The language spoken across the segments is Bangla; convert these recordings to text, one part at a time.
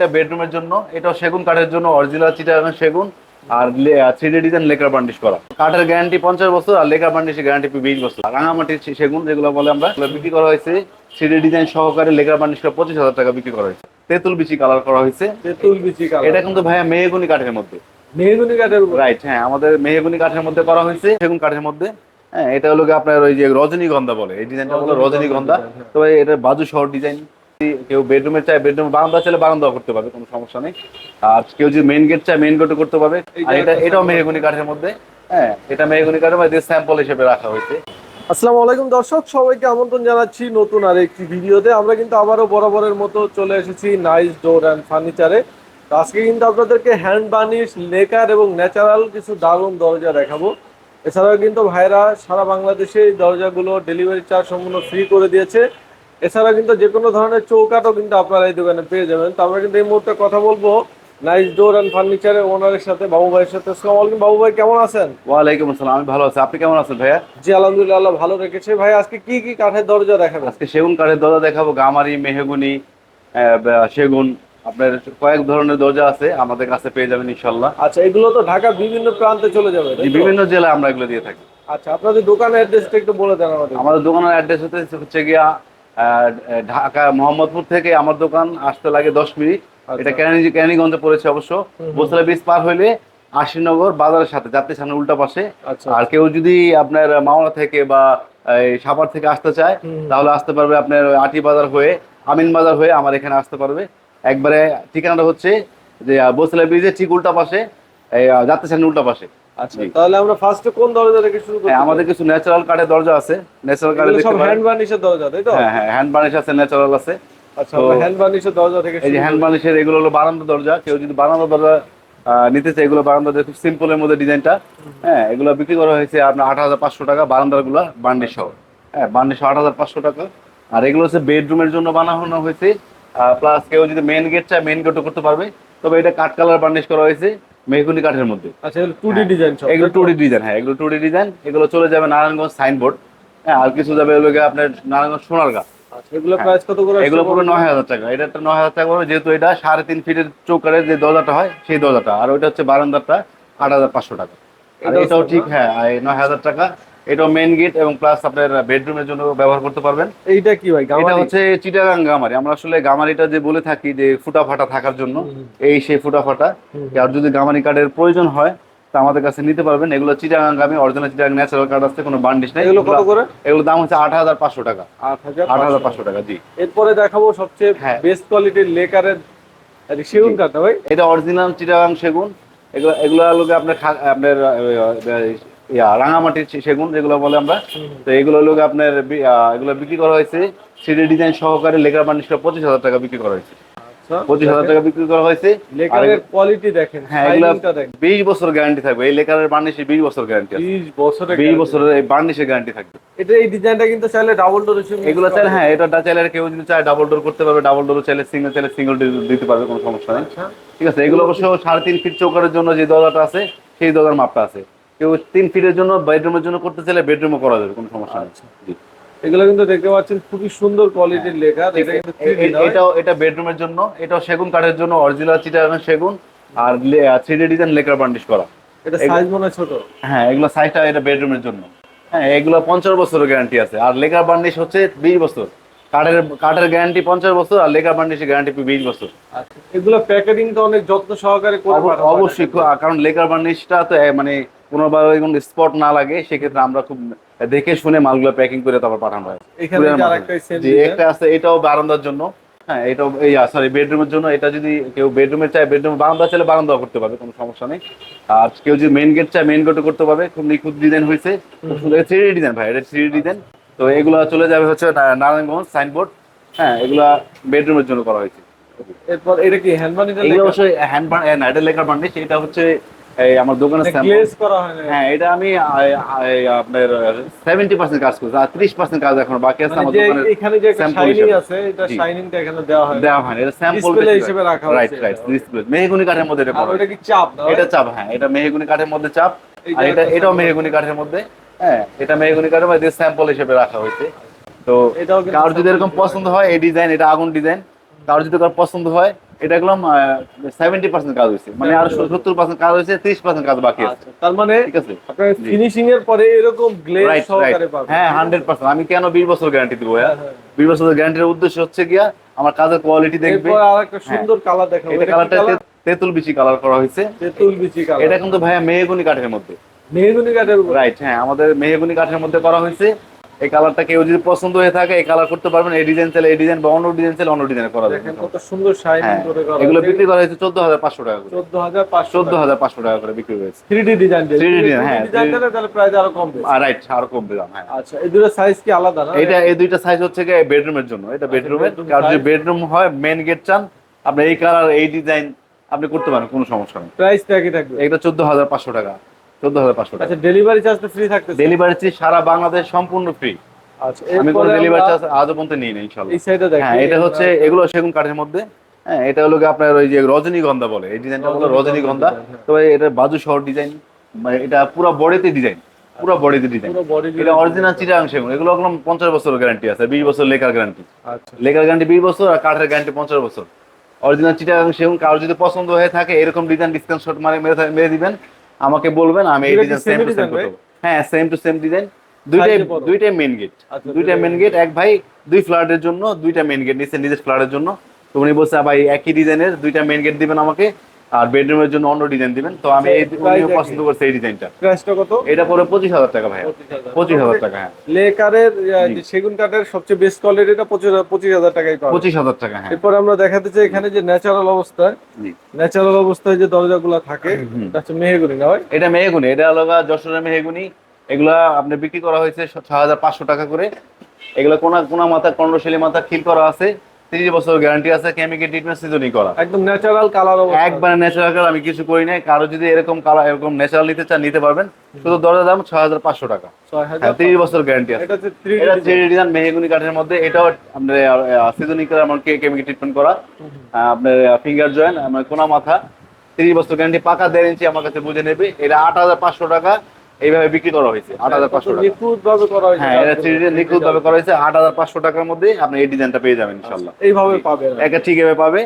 এটা বেডরুমের জন্য এটাও সেগুন কাঠের জন্য অরিজিনাল চিটাগাং সেগুন আর three D design lacquer varnish করা। কাঠের গ্যারান্টি পঞ্চাশ বছর আর লেকার বার্নিশের গ্যারান্টি বিশ বছর। রাঙামাটির সেগুন যেগুলো বলে আমরা বিক্রি করা হয়েছে। থ্রি ডি ডিজাইন সহকারে লেকার বান্ডিশ করা পঁচিশ হাজার টাকা বিক্রি করা হয়েছে। তেঁতুল বিচি কালার করা হয়েছে। তেঁতুল বিচি কালার এটা কিন্তু ভাইয়া মেহগুনি কাঠের মধ্যে। মেহগুনি কাঠের রাইট হ্যাঁ আমাদের মেহগুনি কাঠের মধ্যে করা হয়েছে সেগুন কাঠের মধ্যে। হ্যাঁ এটা হলো আপনার ওই যে রজনীগন্ধা বলে এই ডিজাইনটা হলো রজনীগন্ধা। তবে এটা বাজু শহর ডিজাইন কেউ বেডরুমে চায় বেডরুম বারান্দা চাইলে বারান্দা করতে পারবে কোনো সমস্যা নেই। আর কেউ যদি মেন গেট চায় মেইন গেটও করতে পারবে। আর এটা এটাও মেহগুনি কাঠের মধ্যে। হ্যাঁ এটা মেহগুনি কাঠের মধ্যে স্যাম্পল হিসেবে রাখা হয়েছে। আসসালামু আলাইকুম দর্শক সবাইকে আমন্ত্রণ জানাচ্ছি নতুন আর একটি ভিডিওতে। আমরা কিন্তু আবারও বরাবরের মতো চলে এসেছি নাইস ডোর অ্যান্ড ফার্নিচারে আজকে কিন্তু আপনাদেরকে হ্যান্ড বার্নিশ লেকার এবং ন্যাচারাল কিছু দারুণ দরজা দেখাবো। এছাড়াও কিন্তু ভাইরা সারা বাংলাদেশে এই দরজাগুলো ডেলিভারি চার্জ সম্পূর্ণ ফ্রি করে দিয়েছে। এছাড়া কিন্তু যে কোনো ধরনের চৌকাটও কিন্তু আপনারা এই দোকানে পেয়ে যাবেন। তো আমরা কিন্তু এই মুহূর্তে কথা বলব নাইস ডোর অ্যান্ড ফার্নিচারের ওনারের সাথে বাবু ভাইয়ের সাথে। আসসালামু আলাইকুম বাবু ভাই কেমন আছেন? ওয়ালাইকুম আসসালাম আমি ভালো আছি। আপনি কেমন আছেন ভাইয়া? জি আলহামদুলিল্লাহ ভালো রেখেছে। ভাই আজকে কি কি কাঠের দরজা দেখাবেন? আজকে সেগুন কাঠের দরজা দেখাবো গামারি মেহগুনি সেগুন। আপনার কয়েক ধরনের দরজা আছে আমাদের কাছে পেয়ে যাবেন ইনশাল্লাহ আচ্ছা এগুলো তো ঢাকা বিভিন্ন প্রান্তে চলে যাবে বিভিন্ন জেলায় আমরা এগুলো দিয়ে থাকি। আচ্ছা আপনাদের দোকানের অ্যাড্রেসটা একটু বলে দেন আমাদের। আমাদের দোকানের অ্যাড্রেস হচ্ছে হচ্ছে গিয়া ঢাকা মোহাম্মদপুর থেকে আমার দোকান আসতে লাগে দশ মিনিট। আচ্ছা। এটা ক্যানি ক্যানিগঞ্জে পড়েছে অবশ্য। বসলা ব্রিজ পার হইলে আশিনগর বাজারের সাথে যাত্রী সামনে উল্টা পাশে। আচ্ছা। আর কেউ যদি আপনার মাওনা থেকে বা এই সাভার থেকে আসতে চায় তাহলে আসতে পারবে আপনার আটি বাজার হয়ে আমিন বাজার হয়ে আমার এখানে আসতে পারবে। একবারে ঠিকানাটা হচ্ছে যে বসলা ব্রিজের ঠিক উল্টা পাশে যাত্রী সামনে উল্টা পাশে। আচ্ছা তাহলে আমরা ফার্স্টে কোন দরজা থেকে শুরু করি হ্যাঁ আমাদের কিছু ন্যাচারাল কাঠের দরজা আছে। ন্যাচারাল কাঠের সব হ্যান্ড বার্নিশের দরজা তাই তো? হ্যাঁ হ্যাঁ হ্যান্ড বার্নিশ আছে ন্যাচারাল আছে। আচ্ছা হ্যান্ড বার্নিশের দরজা থেকে এই যে হ্যান্ড বার্নিশের এগুলো হলো বারান্দা দরজা। কেউ যদি বারান্দা দরজা নিতে চায় এগুলো বারান্দা দরজা খুব সিম্পলের মধ্যে ডিজাইনটা হ্যাঁ এগুলো বিক্রি করা হয়েছে আপনার আট হাজার পাঁচশো টাকা বারান্দারগুলো বার্নিশ সহ। হ্যাঁ বার্নিশ আট হাজার পাঁচশো টাকা। আর এগুলো হচ্ছে বেডরুমের জন্য বানানো হয়েছে। প্লাস কেউ যদি মেন গেট চায় মেন গেটও করতে পারবে। তবে এটা কাঠ কালার বার্নিশ করা হয়েছে। মেহগুনি কাঠের মধ্যে। আচ্ছা এগুলো টু ডি ডিজাইন এগুলো টু ডি ডিজাইন হ্যাঁ এগুলো টু ডি ডিজাইন এগুলো চলে যাবে নারায়ণগঞ্জ সাইনবোর্ড হ্যাঁ আর কিছু যাবে এগুলো আপনার নারায়ণগঞ্জ সোনার গাছ এগুলো প্রাইস কত করে এগুলো পুরো নয় হাজার টাকা এটা একটা নয় হাজার টাকা পড়বে যেহেতু এটা সাড়ে তিন ফিটের চৌকারের যে দরজাটা হয় সেই দরজাটা আর ওইটা হচ্ছে বারান্দারটা আট হাজার পাঁচশো টাকা। আর এটাও ঠিক হ্যাঁ নয় হাজার টাকা এটাও মেন গেট এবং প্লাস আপনার বেডরুমের জন্য ব্যবহার করতে পারবেন। এইটা কি ভাই এটা হচ্ছে চিটাগাং গামারি। আমরা আসলে গামারিটা যে বলে থাকি যে ফুটা ফাটা থাকার জন্য এই সেই ফুটা ফাটা আর যদি গামারি কার্ডের প্রয়োজন হয় তা আমাদের কাছে নিতে পারবেন। এগুলো চিটাগাং গামি অরিজিনাল চিটাগাং ন্যাচারাল কার্ড আছে কোনো বান্ডিশ নেই। এগুলো কত করে? এগুলো দাম হচ্ছে আট হাজার পাঁচশো টাকা। আট হাজার পাঁচশো। টাকা জি। এরপরে দেখাবো সবচেয়ে হ্যাঁ। বেস্ট কোয়ালিটির লেকারের সেগুন কাঠটা ভাই। এটা অরিজিনাল চিটাগাং সেগুন। এগুলো এগুলো লোকে আপনার আপনার ইয়া রাঙামাটির সেগুন যেগুলো বলে আমরা। তো এগুলো লোকে আপনার এগুলো বিক্রি করা হয়েছে। সিডি ডিজাইন সহকারে লেকার বার্নিশটা পঁচিশ হাজার টাকা বিক্রি করা হয়েছে। আচ্ছা পঁচিশ হাজার টাকা বিক্রি করা হয়েছে। লেকারের কোয়ালিটি দেখেন হ্যাঁ এগুলো বিশ বছর গ্যারান্টি থাকবে। এই লেকারের বার্নিশে বিশ বছর গ্যারান্টি আছে। 20 বছরের বিশ বছরের এই বার্নিশের গ্যারান্টি থাকবে। এটা এই ডিজাইনটা কিন্তু চাইলে ডাবল ডোর এগুলো চাইলে হ্যাঁ এটা চাইলে কেউ যদি চায় ডাবল ডোর করতে পারবে ডাবল ডোর চাইলে সিঙ্গেল চাইলে সিঙ্গেল দিতে পারবে কোনো সমস্যা নেই। আচ্ছা। ঠিক আছে এগুলো অবশ্য সাড়ে তিন ফিট চৌকারের জন্য যে দরজাটা আছে সেই দরজার মাপটা আছে। কেউ তিন ফিটের জন্য বেডরুমের জন্য করতে চাইলে বেডরুমও করা যাবে কোনো সমস্যা নেই জি। এগুলো কিন্তু দেখতে পাচ্ছেন খুবই সুন্দর কোয়ালিটির লেখা এটা কিন্তু হ্যাঁ। এ- 3D এ- নয়। এটাও এটা বেডরুমের জন্য এটাও সেগুন কাঠের জন্য অরিজিনাল চিটাগাং সেগুন আর three D design lacquer varnish করা এটা সাইজ মনে ছোট হ্যাঁ এগুলো সাইজটা এটা বেডরুমের জন্য হ্যাঁ এগুলো পঞ্চাশ বছরের গ্যারান্টি আছে আর লেকার বার্নিশ হচ্ছে বিশ বছর কাঠের কাঠের গ্যারান্টি পঞ্চাশ বছর আর বার্নিশের গ্যারান্টি বিশ বছর আচ্ছা এগুলো প্যাকেটিং তো অনেক যত্ন সহকারে। অবশ্যই কারণ লেকার বার্নিশটা তো মানে কোনোভাবে কোনো স্পট না লাগে সেক্ষেত্রে আমরা খুব দেখে শুনে মালগুলো প্যাকিং করে তারপর পাঠানো হয়। একটা আছে এটাও বারান্দার জন্য। হ্যাঁ এটাও এই সরি বেডরুমের জন্য। এটা যদি কেউ বেডরুমে চায় বেডরুম বারান্দা চাইলে বারান্দা করতে পারবে কোনো সমস্যা নেই। আর কেউ যদি মেইন গেট চায় মেইন গেটও করতে পারবে। খুব নিখুঁত ডিজাইন হয়েছে। থ্রি ডিজাইন ভাই এটা থ্রি ডিজাইন তো এগুলো চলে যাবে হচ্ছে নারায়ণগঞ্জ সাইনবোর্ড হ্যাঁ এগুলা বেডরুমের জন্য করা হয়েছে। এরপর এটা কি হ্যান্ড বানিটা অবশ্যই হ্যান্ড বার্ন এটা লেখার বার্নিশ এটা হচ্ছে এই আমার করা হয় এটা আমি আপনার সেভেন্টি পার্সেন্ট কাজ করছি আর ত্রিশ পার্সেন্ট কাজ এখন বাকি আছে মানে আমার যে দোকানের এখানে যে শাইনিং আছে এটা শাইনিংটা এখানে দেওয়া হয় দেওয়া হয় এটা স্যাম্পল হিসেবে রাখা রাইট রাইট ডিসপ্লে মেহগুনি কাঠের মধ্যে এটা করা ওটা কি চাপ এটা চাপ হ্যাঁ এটা মেহগুনি কাঠের মধ্যে চাপ। আর এটা এটাও। মেহগুনি কাঠের মধ্যে। হ্যাঁ এটা মেহগুনি কাঠের মধ্যে স্যাম্পল হিসেবে রাখা হয়েছে। তো কারোর যদি এরকম পছন্দ হয় এই ডিজাইন এটা আগুন ডিজাইন কারোর যদি কারোর পছন্দ হয় এটা সেভেন্টি পার্সেন্ট কাজ হয়েছে। মানে আর সত্তর পার্সেন্ট কাজ হয়েছে ত্রিশ পার্সেন্ট কাজ বাকি আছে। আচ্ছা তার মানে ঠিক আছে? ফিনিশিং এর পরে এরকম গ্লেজ রাইট রাইট সহকারে পাবেন। হ্যাঁ হান্ড্রেড পার্সেন্ট আমি কেন বিশ বছর গ্যারান্টি দিব হ্যাঁ, হ্যাঁ। বিশ বছরের গ্যারান্টির উদ্দেশ্য হচ্ছে গিয়া আমার কাজের কোয়ালিটি দেখবে। আর একটা সুন্দর কালার দেখাবো। এটা কালারটা তেঁতুল বিচি কালার করা হয়েছে। তেঁতুল বিচি কালার এটা কিন্তু ভাইয়া মেহগুনি কাঠের মধ্যে। মেহগুনি কাঠের রাইট হ্যাঁ আমাদের মেহগুনি কাঠের মধ্যে করা হয়েছে। এই কালারটা কেউ যদি পছন্দ হয়ে থাকে এই কালার করতে পারবেন। এই ডিজাইন চাইলে এই ডিজাইন বা অন্য ডিজাইন চাইলে অন্য ডিজাইন করা যাবে। দেখেন কত সুন্দর শাইনিং হ্যাঁ। করে করা এগুলো বিক্রি করা হয়েছে চোদ্দ হাজার পাঁচশো টাকা করে। চোদ্দ হাজার পাঁচশো চোদ্দ হাজার পাঁচশো টাকা করে বিক্রি হয়েছে। 3D ডিজাইন 3D design, হ্যাঁ, ডিজাইন 3D দিলে তাহলে প্রাইস আরও কম বেশি। আর রাইট আর কমবে দাম হ্যাঁ। আচ্ছা এই দুটো সাইজ কি আলাদা না? এটা এই দুইটা সাইজ হচ্ছে গিয়ে বেডরুমের জন্য। এটা বেডরুমের bedroom যে বেডরুম হয় মেন গেট চান আপনি এই কালার এই ডিজাইন আপনি করতে পারেন কোনো সমস্যা নেই। প্রাইসটা কি থাকবে। এটা চোদ্দ হাজার পাঁচশো টাকা। চোদ্দ হাজার পাঁচশো টাকা। আচ্ছা ডেলিভারি চার্জ তো ফ্রি থাকতেছে। ডেলিভারি চার্জ সারা বাংলাদেশ সম্পূর্ণ ফ্রি আচ্ছা আমি কোনো ডেলিভারি চার্জ আজও পর্যন্ত নিই না ইনশাল্লাহ এই সাইডে দেখি। হ্যাঁ এটা হচ্ছে এগুলো সেগুন কাঠের মধ্যে। হ্যাঁ এটা হলো আপনার ওই যে রজনীগন্ধা বলে। এই ডিজাইনটা হলো রজনীগন্ধা রজনীগন্ধা, তো এটা বাজু শহর ডিজাইন এটা পুরো বডিতে ডিজাইন পুরো বডিতে ডিজাইন এটা অরিজিনাল চিটাং সেগুন। এগুলো একদম পঞ্চাশ বছরের গ্যারান্টি আছে। বিশ বছর লেখার গ্যারান্টি আচ্ছা। লেখার গ্যারান্টি বিশ বছর আর কাঠের গ্যারান্টি পঞ্চাশ বছর। অরিজিনাল চিটাগাং সেগুন কারও যদি পছন্দ হয়ে থাকে এরকম ডিজাইন ডিসকাউন্ট শট মারে মেরে দিবেন। আমাকে বলবেন আমি এই ডিজাইন সেম টু সেম করব। হ্যাঁ সেম টু সেম ডিজাইন দুইটাই দুইটাই মেন গেট দুইটা মেন গেট এক ভাই দুই ফ্ল্যাটের জন্য দুইটা মেন গেট নিচে নিজের ফ্ল্যাটের জন্য। তো উনি বলছে ভাই একই ডিজাইনের দুইটা মেন গেট দিবেন আমাকে। আর বেডরুমের জন্য অন্য ডিজাইন দিবেন। তো আমি এই। পছন্দ করছে এই ডিজাইনটা প্রাইসটা কত? এটা পরে পঁচিশ হাজার টাকা ভাই পঁচিশ হাজার। টাকা হ্যাঁ। লেকারের যে সেগুন কাঠের সবচেয়ে বেস্ট কোয়ালিটিটা পঁচিশ হাজার টাকায় পাবেন। পঁচিশ হাজার টাকা হ্যাঁ। এরপর আমরা দেখাতে চাই এখানে যে ন্যাচারাল অবস্থায়। জি। ন্যাচারাল অবস্থায় যে দরজাগুলো থাকে হচ্ছে মেহগুনি না হয় এটা মেহগুনি এটা আলাদা যশোরের মেহগুনি। এগুলা আপনি বিক্রি করা হয়েছে ছ হাজার পাঁচশো টাকা করে। এগুলা কোনা কোনা মাথা কন্ডশালী মাথা খিল করা আছে। তিরিশ বছর গ্যারান্টি আছে কেমিক্যাল ট্রিটমেন্ট সিজনিং করা। একদম ন্যাচারাল কালার একবারে ন্যাচারাল কালার আমি কিছু করি কারও যদি এরকম কালার এরকম ন্যাচারাল নিতে চান নিতে পারবেন। শুধু দাম ছ হাজার পাঁচশো টাকা। ছয় হাজার হ্যাঁ তিরিশ বছর গ্যারান্টি আছে। এটা হচ্ছে থ্রি এটা ডিজাইন মেহগুনি কাঠের মধ্যে। এটাও আপনার সিজনিং করা আমার কেমিক্যাল ট্রিটমেন্ট করা। আপনার ফিঙ্গার জয়েন্ট আমার কোনা মাথা। তিরিশ বছর গ্যারান্টি পাকা দেড় ইঞ্চি আমার কাছে বুঝে নেবে। এটা আট হাজার পাঁচশো টাকা। এইভাবে বিক্রি করা হয়েছে আট হাজার পাঁচশো করা হয়েছে। হ্যাঁ এটা থ্রি করা হয়েছে আট হাজার পাঁচশো টাকার মধ্যে আপনি এই ডিজাইনটা পেয়ে যাবেন ইনশাল্লাহ এইভাবে পাবেন একা ঠিক এভাবে পাবে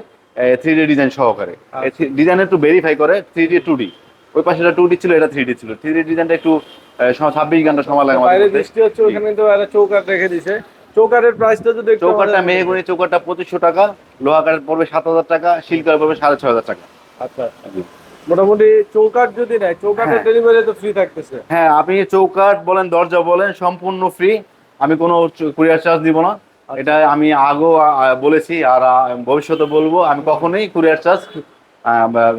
থ্রি ডি ডিজাইন সহকারে। আচ্ছা। ডিজাইন একটু ভেরিফাই করে থ্রি ডি টু ডি ওই পাশে টু ডি ছিল এটা থ্রি ডি ছিল। থ্রি ডি ডিজাইনটা একটু ছাব্বিশ ঘণ্টা সময় লাগে আমাদের হচ্ছে ওখানে কিন্তু একটা চৌকাট রেখে দিছে। চৌকাটের প্রাইসটা যদি চৌকাটটা মেহগুনি চৌকাটটা পঁচিশশো টাকা লোহা কাঠের পড়বে সাত হাজার টাকা শিল কাঠ পড়বে সাড়ে ছয় হাজার টাকা। আচ্ছা মোটামুটি চৌকাট যদি নেয় চৌকাটের হ্যাঁ। ডেলিভারি তো ফ্রি থাকতেছে। হ্যাঁ আপনি চৌকাট বলেন দরজা বলেন সম্পূর্ণ ফ্রি আমি কোনো কুরিয়ার চার্জ দিব না। এটা আমি আগেও বলেছি আর ভবিষ্যতে বলব আমি কখনোই কুরিয়ার চার্জ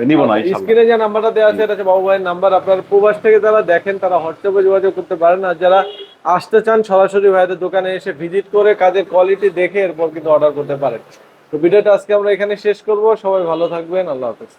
নিব না স্ক্রিনে যে নাম্বারটা দেওয়া আছে এটা হচ্ছে বাবু ভাইয়ের নাম্বার আপনার প্রবাস থেকে যারা দেখেন তারা হোয়াটসঅ্যাপে যোগাযোগ করতে পারেন। আর যারা আসতে চান সরাসরি ভাইদের দোকানে এসে ভিজিট করে কাজের কোয়ালিটি দেখে এরপর কিন্তু অর্ডার করতে পারেন। তো ভিডিওটা আজকে আমরা এখানে শেষ করব। সবাই ভালো থাকবেন। আল্লাহ হাফেজ।